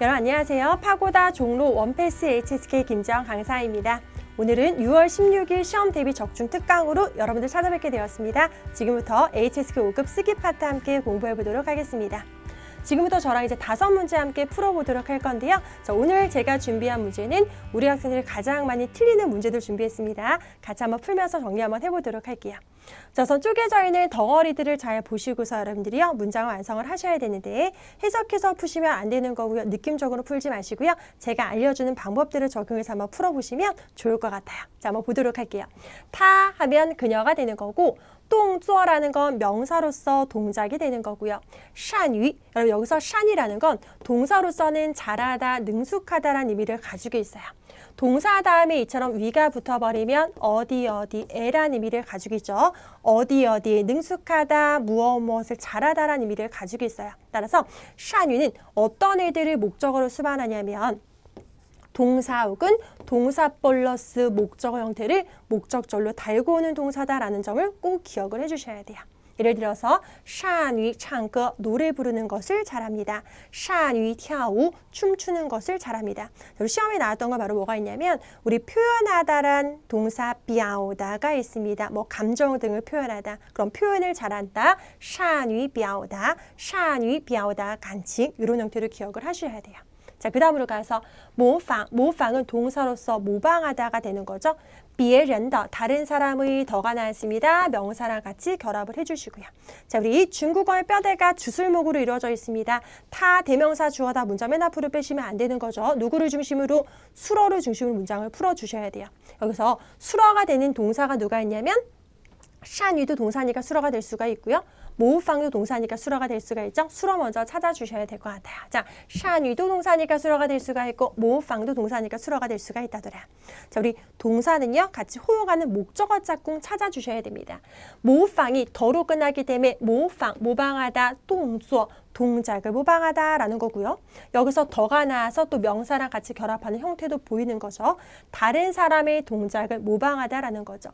여러분 안녕하세요. 파고다 종로 원패스 HSK 김정 강사입니다. 오늘은 6월 16일 시험 대비 적중 특강으로 여러분들 찾아뵙게 되었습니다. 지금부터 HSK 5급 쓰기 파트 함께 공부해 보도록 하겠습니다. 지금부터 저랑 이제 다섯 문제 함께 풀어보도록 할 건데요. 자, 오늘 제가 준비한 문제는 우리 학생들이 가장 많이 틀리는 문제들 준비했습니다. 같이 한번 풀면서 정리 한번 해보도록 할게요. 자, 우선 쪼개져 있는 덩어리들을 잘 보시고서 여러분들이요. 문장을 완성을 하셔야 되는데 해석해서 푸시면 안 되는 거고요. 느낌적으로 풀지 마시고요. 제가 알려주는 방법들을 적용해서 한번 풀어보시면 좋을 것 같아요. 자, 한번 보도록 할게요. 타 하면 그녀가 되는 거고 똥做라는 건 명사로서 동작이 되는 거고요. 샨위, 여러분 여기서 샨이라는 건 동사로서는 잘하다, 능숙하다라는 의미를 가지고 있어요. 동사 다음에 이처럼 위가 붙어버리면 어디 어디에라는 의미를 가지고 있죠. 어디 어디에 능숙하다, 무엇 무엇을 잘하다라는 의미를 가지고 있어요. 따라서 샤뉴는 어떤 애들을 목적어로 수반하냐면 동사 혹은 동사 플러스 목적어 형태를 목적절로 달고 오는 동사다라는 점을 꼭 기억을 해주셔야 돼요. 예를 들어서 샤위 창거 노래 부르는 것을 잘합니다. 샤위 튀아우 춤추는 것을 잘합니다. 시험에 나왔던 거 바로 뭐가 있냐면 우리 표현하다란 동사 비아오다가 있습니다. 뭐 감정 등을 표현하다. 그럼 표현을 잘한다. 샤위 비아오다. 샤위 비아오다 간칭 이런 형태로 기억을 하셔야 돼요. 자, 그 다음으로 가서 모방, 모방은 동사로서 모방하다가 되는 거죠. 비에 렌더 다른 사람의 더가 나왔습니다. 명사랑 같이 결합을 해주시고요. 자 우리 중국어의 뼈대가 주술목으로 이루어져 있습니다. 타 대명사 주어다 문자 맨 앞으로 빼시면 안 되는 거죠. 누구를 중심으로 수어를 중심으로 문장을 풀어주셔야 돼요. 여기서 수어가 되는 동사가 누가 있냐면 샤니도 동사니까 수어가 될 수가 있고요. 모우팡도 동사니까 수어가 될 수가 있죠. 수어 먼저 찾아주셔야 될 것 같아요. 자, 샤니도 동사니까 수어가 될 수가 있고 모우팡도 동사니까 수어가 될 수가 있다더라. 자, 우리 동사는요. 같이 호용하는 목적어 짝꿍 찾아주셔야 됩니다. 모우팡이 더로 끝나기 때문에 모우팡, 모방하다, 동조, 동작을 모방하다라는 거고요. 여기서 더가 나와서 또 명사랑 같이 결합하는 형태도 보이는 거죠. 다른 사람의 동작을 모방하다라는 거죠.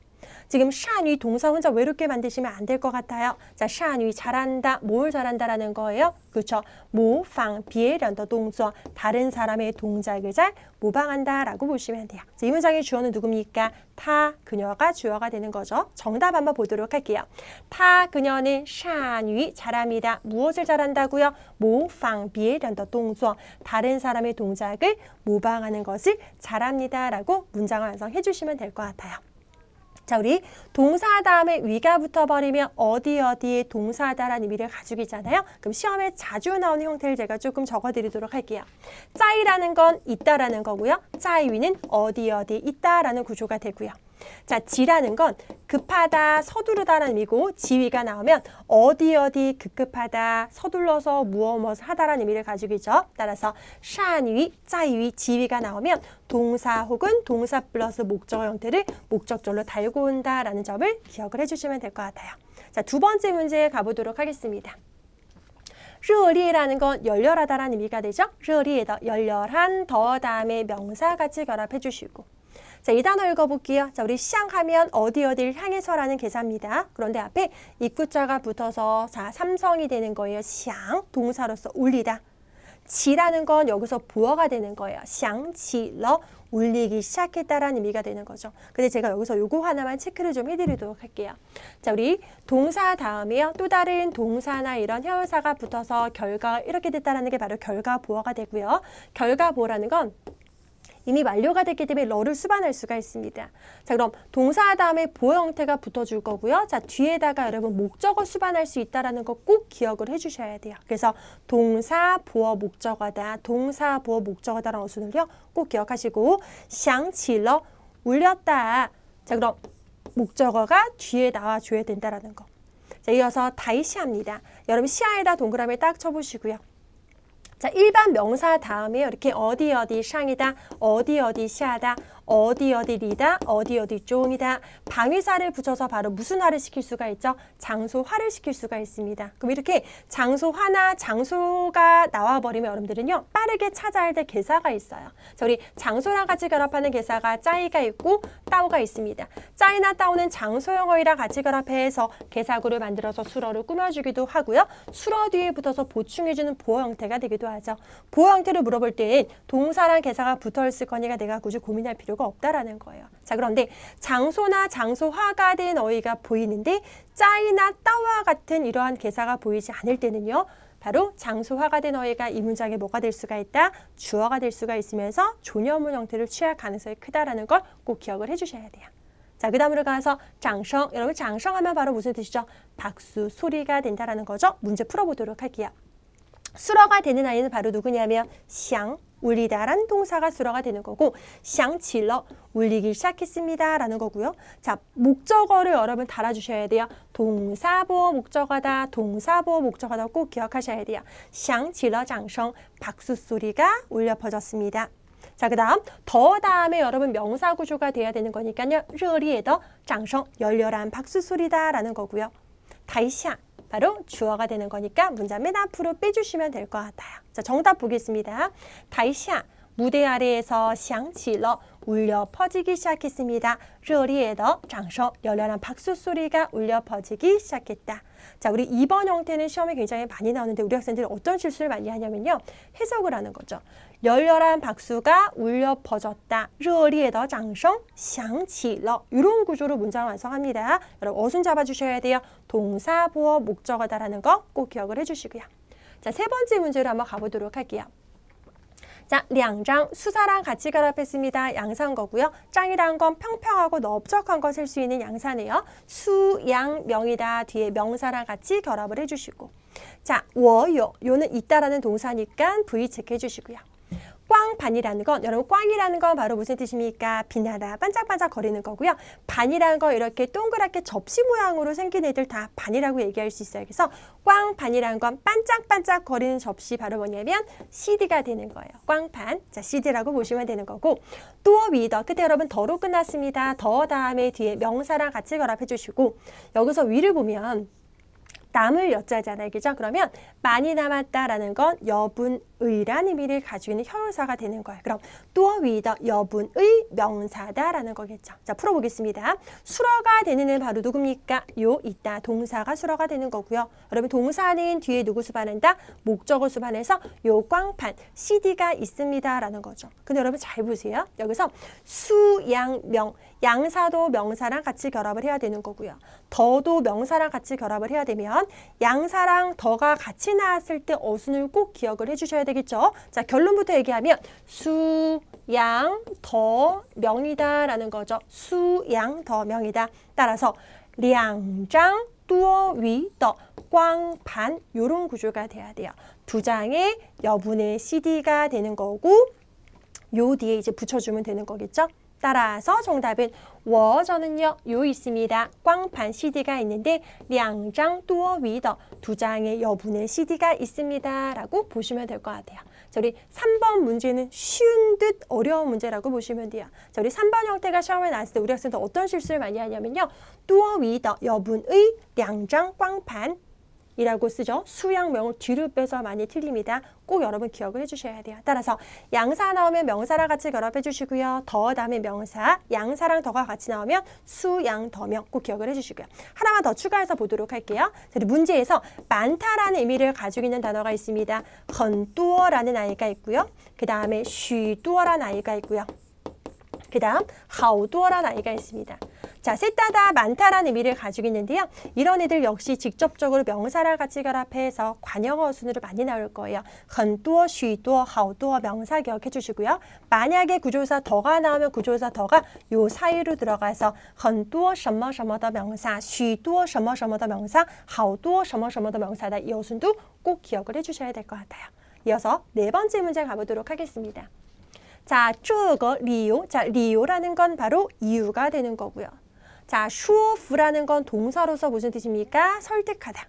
지금 샤뉘 동사 혼자 외롭게 만드시면 안 될 것 같아요. 자, 샤뉘 잘한다, 뭘 잘한다라는 거예요. 그렇죠. 모방, 비에련더 동조, 다른 사람의 동작을 잘 모방한다라고 보시면 돼요. 자, 이 문장의 주어는 누굽니까? 타, 그녀가 주어가 되는 거죠. 정답 한번 보도록 할게요. 타, 그녀는 샤뉘 잘합니다. 무엇을 잘한다고요? 모방, 비에련더 동조, 다른 사람의 동작을 모방하는 것을 잘합니다라고 문장을 완성해 주시면 될 것 같아요. 자, 우리 동사 다음에 위가 붙어버리면 어디 어디에 동사다라는 의미를 가지고 있잖아요. 그럼 시험에 자주 나오는 형태를 제가 조금 적어드리도록 할게요. 짜이라는 건 있다라는 거고요. 짜이 위는 어디 어디 있다라는 구조가 되고요. 자, 지라는 건 급하다, 서두르다라는 의미고 지위가 나오면 어디 어디 급급하다, 서둘러서 무엇 무엇 하다라는 의미를 가지고 있죠. 따라서 샨위, 짜위, 지위가 나오면 동사 혹은 동사 플러스 목적어 형태를 목적절로 달고 온다라는 점을 기억을 해주시면 될 것 같아요. 자, 두 번째 문제 가보도록 하겠습니다. 르리라는 건 열렬하다라는 의미가 되죠. 르리에더 열렬한 더 다음에 명사같이 결합해 주시고 자, 이 단어 읽어볼게요. 자, 우리 시향하면 어디 어디를 향해서라는 계산입니다. 그런데 앞에 입구자가 붙어서 자, 삼성이 되는 거예요. 시향, 동사로서 울리다. 지라는 건 여기서 부어가 되는 거예요. 샹치러 울리기 시작했다라는 의미가 되는 거죠. 근데 제가 여기서 요거 하나만 체크를 좀 해드리도록 할게요. 자, 우리 동사 다음에요. 또 다른 동사나 이런 형용사가 붙어서 결과가 이렇게 됐다라는 게 바로 결과 보어가 되고요. 결과 보어라는 건 이미 완료가 됐기 때문에 러를 수반할 수가 있습니다. 자, 그럼 동사 다음에 보어 형태가 붙어줄 거고요. 자, 뒤에다가 여러분 목적어 수반할 수 있다라는 거 꼭 기억을 해주셔야 돼요. 그래서 동사 보어 목적어다, 동사 보어 목적어다라는 어순을요 꼭 기억하시고 샹치러 울렸다. 자, 그럼 목적어가 뒤에 나와줘야 된다라는 거. 자, 이어서 다이시합니다. 여러분 시야에다 동그라미 딱 쳐보시고요. 자, 일반 명사 다음에 이렇게 어디 어디 샹이다, 어디 어디 시하다, 어디 어디리다, 어디 어디 쪽이다. 방위사를 붙여서 바로 무슨 화를 시킬 수가 있죠? 장소화를 시킬 수가 있습니다. 그럼 이렇게 장소화나 장소가 나와버리면 여러분들은요 빠르게 찾아야 될 개사가 있어요. 자, 우리 장소랑 같이 결합하는 개사가 짜이가 있고 따오가 있습니다. 짜이나 따오는 장소형어이랑 같이 결합해서 개사구를 만들어서 수어를 꾸며주기도 하고요. 수어 뒤에 붙어서 보충해주는 보어 형태가 되기도 하죠. 보어 형태를 물어볼 때엔 동사랑 개사가 붙어 있을 거니까 내가 굳이 고민할 필요 가 없다라는 거예요. 자 그런데 장소나 장소화가 된 어휘가 보이는데 짜이나 따와 같은 이러한 개사가 보이지 않을 때는요. 바로 장소화가 된 어휘가 이 문장에 뭐가 될 수가 있다? 주어가 될 수가 있으면서 조녀문 형태를 취할 가능성이 크다라는 걸 꼭 기억을 해주셔야 돼요. 자, 그 다음으로 가서 장성. 여러분 장성 하면 바로 무슨 뜻이죠? 박수 소리가 된다라는 거죠. 문제 풀어보도록 할게요. 수러가 되는 아이는 바로 누구냐면 샹 울리다는 동사가 수러가 되는 거고 샹 질러 울리기 시작했습니다라는 거고요. 자 목적어를 여러분 달아주셔야 돼요. 동사보호 목적어다 동사보호 목적어다 꼭 기억하셔야 돼요. 샹 질러 장성 박수 소리가 울려 퍼졌습니다. 자, 그 다음 더 다음에 여러분 명사 구조가 돼야 되는 거니까요. 热烈더 장성 열렬한 박수 소리다라는 거고요. 다이샤 바로 주어가 되는 거니까 문장 맨 앞으로 빼주시면 될 것 같아요. 자, 정답 보겠습니다. 다이샤 무대 아래에서 샹 질러 울려 퍼지기 시작했습니다. 러리에더 장쇼 열렬한 박수 소리가 울려 퍼지기 시작했다. 자, 우리 이번 형태는 시험에 굉장히 많이 나오는데 우리 학생들은 어떤 실수를 많이 하냐면요. 해석을 하는 거죠. 열렬한 박수가 울려 퍼졌다. 热烈的掌声响起了. 이런 구조로 문장 완성합니다. 여러분 어순 잡아주셔야 돼요. 동사, 보어, 목적어다라는 거 꼭 기억을 해주시고요. 자, 세 번째 문제로 한번 가보도록 할게요. 자, 两장 수사랑 같이 결합했습니다. 양사인 거고요. 짱이란 건 평평하고 넓적한 걸 셀 수 있는 양사네요. 수, 양, 명이다. 뒤에 명사랑 같이 결합을 해주시고. 자, 我有. 요는 있다라는 동사니까 V 체크해 주시고요. 꽝반이라는 건 여러분 꽝이라는 건 바로 무슨 뜻입니까? 빛나다 반짝반짝 거리는 거고요. 반이라는 거 이렇게 동그랗게 접시 모양으로 생긴 애들 다 반이라고 얘기할 수 있어요. 그래서 꽝반이라는 건 반짝반짝 거리는 접시 바로 뭐냐면 CD가 되는 거예요. 꽝판. 자, CD라고 보시면 되는 거고 또 위더 그때 여러분 더로 끝났습니다. 더 다음에 뒤에 명사랑 같이 결합해 주시고 여기서 위를 보면 남을 엿자잖아요. 그죠? 그러면 많이 남았다라는 건 여분 의란 의미를 가지고 있는 형용사가 되는 거예요. 그럼 또 위더 여분의 명사다라는 거겠죠. 자, 풀어보겠습니다. 수러가 되는 애는 바로 누굽니까? 요 있다. 동사가 수러가 되는 거고요. 여러분 동사는 뒤에 누구 수반한다? 목적어 수반해서 요 꽝판 CD가 있습니다라는 거죠. 근데 여러분 잘 보세요. 여기서 수, 양, 명 양사도 명사랑 같이 결합을 해야 되는 거고요. 더도 명사랑 같이 결합을 해야 되면 양사랑 더가 같이 나왔을 때 어순을 꼭 기억을 해주셔야 되겠죠. 자, 결론부터 얘기하면 수, 양, 더, 명이다라는 거죠. 수, 양, 더, 명이다. 따라서 량장, 뚜어, 위, 더, 꽝, 반 요런 구조가 돼야 돼요. 두 장의 여분의 CD가 되는 거고 요 뒤에 이제 붙여주면 되는 거겠죠. 따라서 정답은 워저는요, 요 있습니다. 꽝판 CD가 있는데 양장 뚜어위더 두 장의 여분의 CD가 있습니다. 라고 보시면 될 것 같아요. 저리 3번 문제는 쉬운 듯 어려운 문제라고 보시면 돼요. 저리 3번 형태가 시험에 나왔을 때 우리 학생들 어떤 실수를 많이 하냐면요. 뚜어위더 여분의 양장 꽝판 이라고 쓰죠. 수양명을 뒤로 빼서 많이 틀립니다. 꼭 여러분 기억을 해주셔야 돼요. 따라서 양사 나오면 명사랑 같이 결합해 주시고요. 더 다음에 명사, 양사랑 더가 같이 나오면 수양더명 꼭 기억을 해주시고요. 하나만 더 추가해서 보도록 할게요. 문제에서 많다라는 의미를 가지고 있는 단어가 있습니다. 헌뚜어라는 아이가 있고요. 그 다음에 쉬뚜어라는 아이가 있고요. 그 다음 하우뚜어라는 아이가 있습니다. 자, 셋 다 다 많다라는 의미를 가지고 있는데요. 이런 애들 역시 직접적으로 명사랑 같이 결합해서 관형어 순으로 많이 나올 거예요. 很多,许多,好多 명사 기억해 주시고요. 만약에 구조사 더가 나오면 구조사 더가 요 사이로 들어가서 很多什么什么的 명사, 许多什么什么的 명사, 好多什么什么的 명사다. 이 어순도 꼭 기억을 해 주셔야 될 것 같아요. 이어서 네 번째 문제 가보도록 하겠습니다. 자, 这个理由. 자, 理由라는 건 바로 이유가 되는 거고요. 자, 슈어프라는 건 동사로서 무슨 뜻입니까? 설득하다.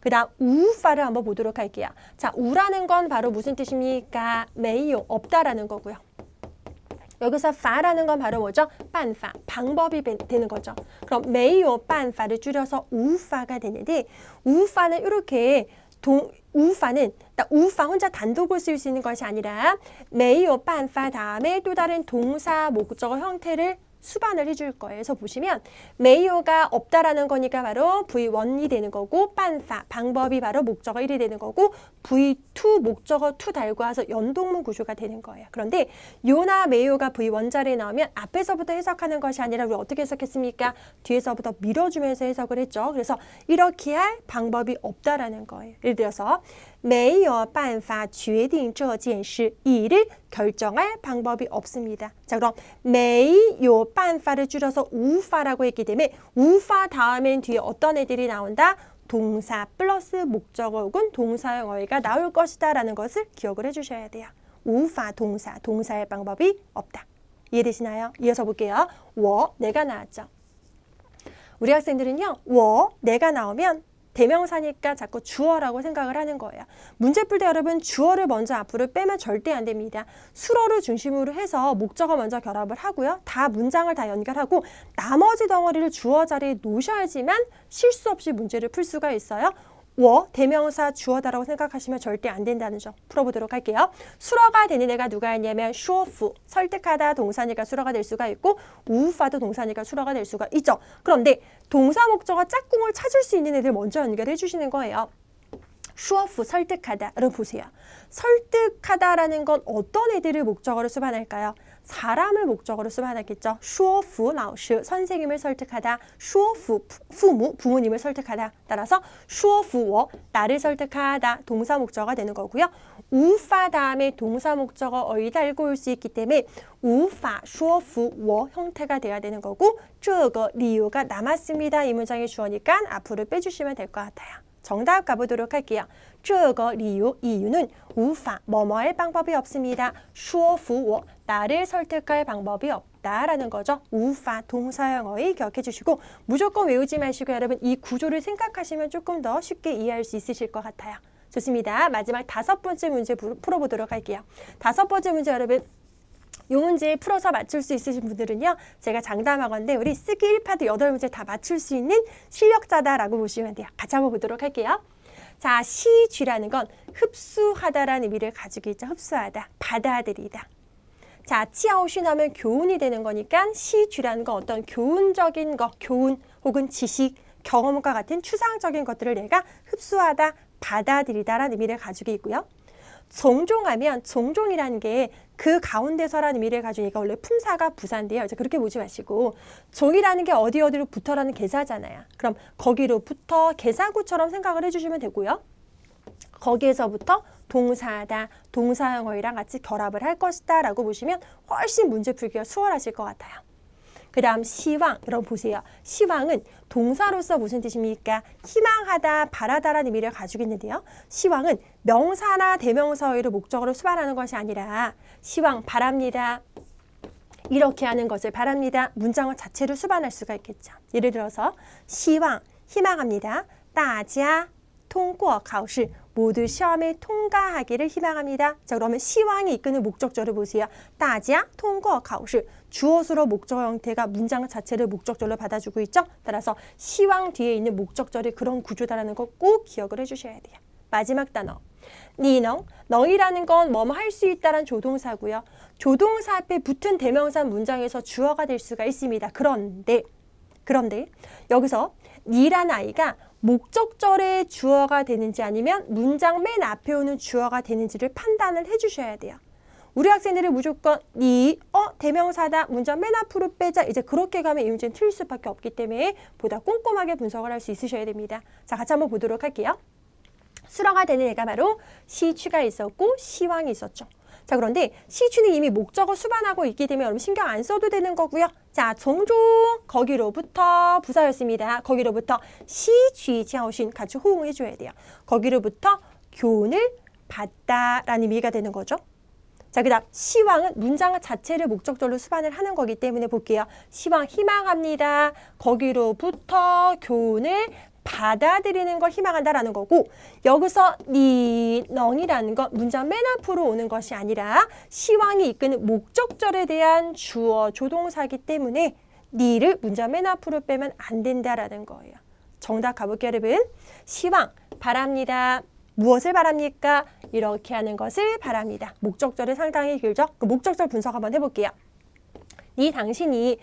그 다음 우파를 한번 보도록 할게요. 자, 우라는 건 바로 무슨 뜻입니까? 메이요, 없다라는 거고요. 여기서 파라는 건 바로 뭐죠? 반파, 방법이 되는 거죠. 그럼 메이오 반파를 줄여서 우파가 되는데 우파는 이렇게 동 우파는 딱 우파 혼자 단독을 쓸 수 있는 것이 아니라 메이오 반파 다음에 또 다른 동사 목적어 형태를 수반을 해줄 거예요. 그래서 보시면 메이오가 없다라는 거니까 바로 V1이 되는 거고 빤사 방법이 바로 목적어 1이 되는 거고 V2 목적어 2 달고 와서 연동문 구조가 되는 거예요. 그런데 요나 메이오가 V1 자리에 나오면 앞에서부터 해석하는 것이 아니라 우리 어떻게 해석했습니까? 뒤에서부터 밀어주면서 해석을 했죠. 그래서 이렇게 할 방법이 없다라는 거예요. 예를 들어서 没有办法决定这件事 일을 결정할 방법이 없습니다. 자 그럼 没有办法를 줄여서 우파라고 했기 때문에 우파 다음엔 뒤에 어떤 애들이 나온다? 동사 플러스 목적어 혹은 동사형 어휘가 나올 것이다 라는 것을 기억을 해주셔야 돼요. 우파 동사, 동사의 방법이 없다. 이해되시나요? 이어서 볼게요. 我, 내가 나왔죠. 우리 학생들은요, 我, 내가 나오면 대명사니까 자꾸 주어라고 생각을 하는 거예요. 문제 풀 때 여러분 주어를 먼저 앞으로 빼면 절대 안 됩니다. 수어를 중심으로 해서 목적어 먼저 결합을 하고요. 다 문장을 다 연결하고 나머지 덩어리를 주어 자리에 놓으셔야지만 실수 없이 문제를 풀 수가 있어요. 워 대명사 주어다라고 생각하시면 절대 안 된다는 점 풀어보도록 할게요. 수러가 되는 애가 누가 있냐면 쇼프 설득하다 동사니까 수러가 될 수가 있고 우파도 동사니까 수러가 될 수가 있죠. 그런데 동사 목적어 짝꿍을 찾을 수 있는 애들 먼저 연결해 주시는 거예요. 쇼프 설득하다. 여러분 보세요. 설득하다라는 건 어떤 애들을 목적어로 수반할까요? 사람을 목적어로 수반하겠죠. 쇼프 라오시 선생님을 설득하다. 쇼프 부모 부모님을 설득하다. 따라서 쇼프워 나를 설득하다 동사 목적어가 되는 거고요. 우파 다음에 동사 목적어 어이 달고 올 수 있기 때문에 우파 쇼프워 형태가 돼야 되는 거고 这个 리유가 남았습니다. 이 문장의 주어니까 앞으로 빼주시면 될 것 같아요. 정답 가보도록 할게요. 这个理由 이유는 우파 뭐뭐할 방법이 없습니다. 说服我 나를 설득할 방법이 없다라는 거죠. 우파 동사형어의 기억해 주시고 무조건 외우지 마시고 여러분 이 구조를 생각하시면 조금 더 쉽게 이해할 수 있으실 것 같아요. 좋습니다. 마지막 다섯 번째 문제 부- 풀어보도록 할게요. 다섯 번째 문제 여러분 이 문제 풀어서 맞출 수 있으신 분들은요. 제가 장담하건데 우리 쓰기 1파트 8문제 다 맞출 수 있는 실력자다라고 보시면 돼요. 같이 한번 보도록 할게요. 자, 시쥐라는 건 흡수하다라는 의미를 가지고 있죠. 흡수하다, 받아들이다. 자, 치아오시 하면 교훈이 되는 거니까 시쥐라는 건 어떤 교훈적인 거, 교훈 혹은 지식, 경험과 같은 추상적인 것들을 내가 흡수하다, 받아들이다라는 의미를 가지고 있고요. 종종하면 종종이라는 게 그 가운데서라는 의미를 가지고 얘가 원래 품사가 부사인데요. 이제 그렇게 보지 마시고 종이라는 게 어디 어디로 붙어라는 개사잖아요. 그럼 거기로부터 개사구처럼 생각을 해주시면 되고요. 거기에서부터 동사다, 동사형어이랑 같이 결합을 할 것이다 라고 보시면 훨씬 문제 풀기가 수월하실 것 같아요. 그 다음 시왕, 여러분 보세요. 시왕은 동사로서 무슨 뜻입니까? 희망하다, 바라다라는 의미를 가지고 있는데요. 시왕은 명사나 대명사어를 목적으로 수반하는 것이 아니라 시왕 바랍니다. 이렇게 하는 것을 바랍니다. 문장어 자체를 수반할 수가 있겠죠. 예를 들어서 시왕, 희망합니다. 大家通过考试 모두 시험에 통과하기를 희망합니다. 자 그러면 시왕이 이끄는 목적절을 보세요. 大家通过考试 주어수로 목적어 형태가 문장 자체를 목적절로 받아주고 있죠. 따라서 시왕 뒤에 있는 목적절이 그런 구조다라는 거 꼭 기억을 해주셔야 돼요. 마지막 단어 니능 넝이라는 건 뭐뭐 할 수 있다란 조동사고요. 조동사 앞에 붙은 대명사 문장에서 주어가 될 수가 있습니다. 그런데 그런데 여기서 니란 아이가 목적절의 주어가 되는지 아니면 문장 맨 앞에 오는 주어가 되는지를 판단을 해주셔야 돼요. 우리 학생들은 무조건 니, 어, 대명사다, 문장 맨 앞으로 빼자. 이제 그렇게 가면 이 문제는 틀릴 수밖에 없기 때문에 보다 꼼꼼하게 분석을 할 수 있으셔야 됩니다. 자, 같이 한번 보도록 할게요. 수러가 되는 애가 바로 시취가 있었고 시왕이 있었죠. 자 그런데 시취는 이미 목적어 수반하고 있기 때문에 여러분 신경 안 써도 되는 거고요. 자 종종 거기로부터 부사였습니다. 거기로부터 시취 지하오신 같이 호응해 줘야 돼요. 거기로부터 교훈을 받다라는 의미가 되는 거죠. 자, 그 다음 시왕은 문장 자체를 목적절로 수반을 하는 거기 때문에 볼게요. 시왕 희망합니다. 거기로부터 교훈을 받아들이는 걸 희망한다라는 거고 여기서 니 넝이라는 건 문장 맨 앞으로 오는 것이 아니라 시황이 이끄는 목적절에 대한 주어 조동사기 때문에 니를 문장 맨 앞으로 빼면 안 된다라는 거예요. 정답 가볼게요, 여러분. 시황 바랍니다. 무엇을 바랍니까? 이렇게 하는 것을 바랍니다. 목적절이 상당히 길죠? 그 목적절 분석 한번 해볼게요. 이 당신이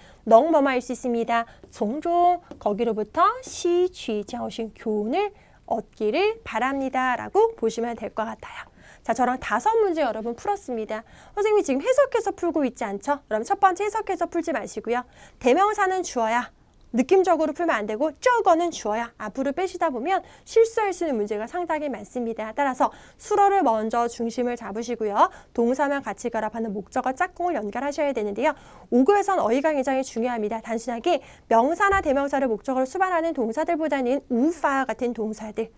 할수 있습니다. 종종 거기로부터 시 취 자오신 교훈을 얻기를 바랍니다. 라고 보시면 될 것 같아요. 자, 저랑 다섯 문제 여러분 풀었습니다. 선생님이 지금 해석해서 풀고 있지 않죠? 그럼 첫 번째 해석해서 풀지 마시고요. 대명사는 주어야. 느낌적으로 풀면 안 되고 저거는 주어야 앞으로 빼시다 보면 실수할 수 있는 문제가 상당히 많습니다. 따라서 수로를 먼저 중심을 잡으시고요. 동사만 같이 결합하는 목적어 짝꿍을 연결하셔야 되는데요. 5교에선 어휘가 굉장히 중요합니다. 단순하게 명사나 대명사를 목적어로 수반하는 동사들보다는 우파 같은 동사들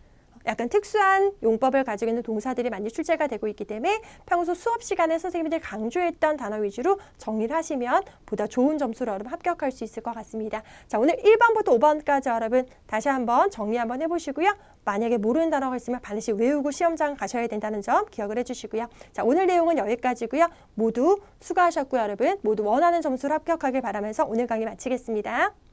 약간 특수한 용법을 가지고 있는 동사들이 많이 출제가 되고 있기 때문에 평소 수업 시간에 선생님들이 강조했던 단어 위주로 정리를 하시면 보다 좋은 점수로 여러분 합격할 수 있을 것 같습니다. 자, 오늘 1번부터 5번까지 여러분 다시 한번 정리 한번 해보시고요. 만약에 모르는 단어가 있으면 반드시 외우고 시험장 가셔야 된다는 점 기억을 해주시고요. 자, 오늘 내용은 여기까지고요. 모두 수고하셨고요, 여러분. 모두 원하는 점수를 합격하길 바라면서 오늘 강의 마치겠습니다.